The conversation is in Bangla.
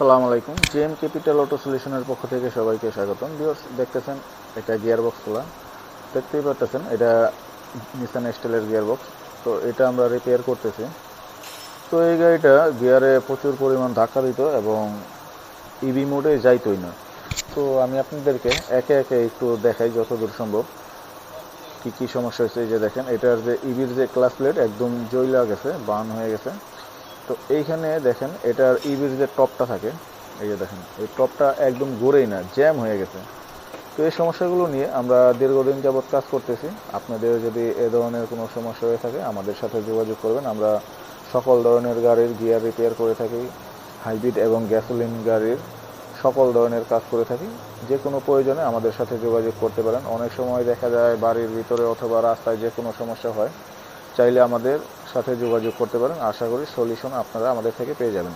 আসসালামু আলাইকুম। জেএম ক্যাপিটাল অটো সলিউশনের পক্ষ থেকে সবাইকে স্বাগতম। ভিউয়ার্স দেখতেছেন এটা গিয়ার বক্স খোলা। দেখতেই পারতেছেন, এটা নিসান স্টাইলের গিয়ার বক্স তো এটা আমরা রিপেয়ার করতেছি। তো এই গাড়িটা গিয়ারে প্রচুর পরিমাণ ধাক্কা দিত এবং ইভি মোডে যাইতই না। তো আমি আপনাদেরকে একে একে একটু দেখাই যতদূর সম্ভব। কি কি সমস্যা হয়েছে এই যে দেখেন, এটার যে ইভির যে ক্লাস প্লেট একদম জইলা গেছে বার্ন হয়ে গেছে। তো এইখানে দেখেন, এটার ইভির যে টপটা থাকে, এই যে দেখেন, এই টপটা একদম গড়েই না, জ্যাম হয়ে গেছে। তো এই সমস্যাগুলো নিয়ে আমরা দীর্ঘদিন যাবৎ কাজ করতেছি। আপনাদের যদি এ ধরনের কোনো সমস্যা হয়ে থাকে, আমাদের সাথে যোগাযোগ করবেন। আমরা সকল ধরনের গাড়ির গিয়ার রিপেয়ার করে থাকি, হাইব্রিড এবং গ্যাসোলিন গাড়ির সকল ধরনের কাজ করে থাকি। যে কোনো প্রয়োজনে আমাদের সাথে যোগাযোগ করতে পারেন। অনেক সময় দেখা যায়, বাড়ির ভিতরে অথবা রাস্তায় যে কোনো সমস্যা হয়, চাইলে আমাদের সাথে যোগাযোগ করতে পারেন। আশা করি সলিউশন আপনারা আমাদের থেকে পেয়ে যাবেন।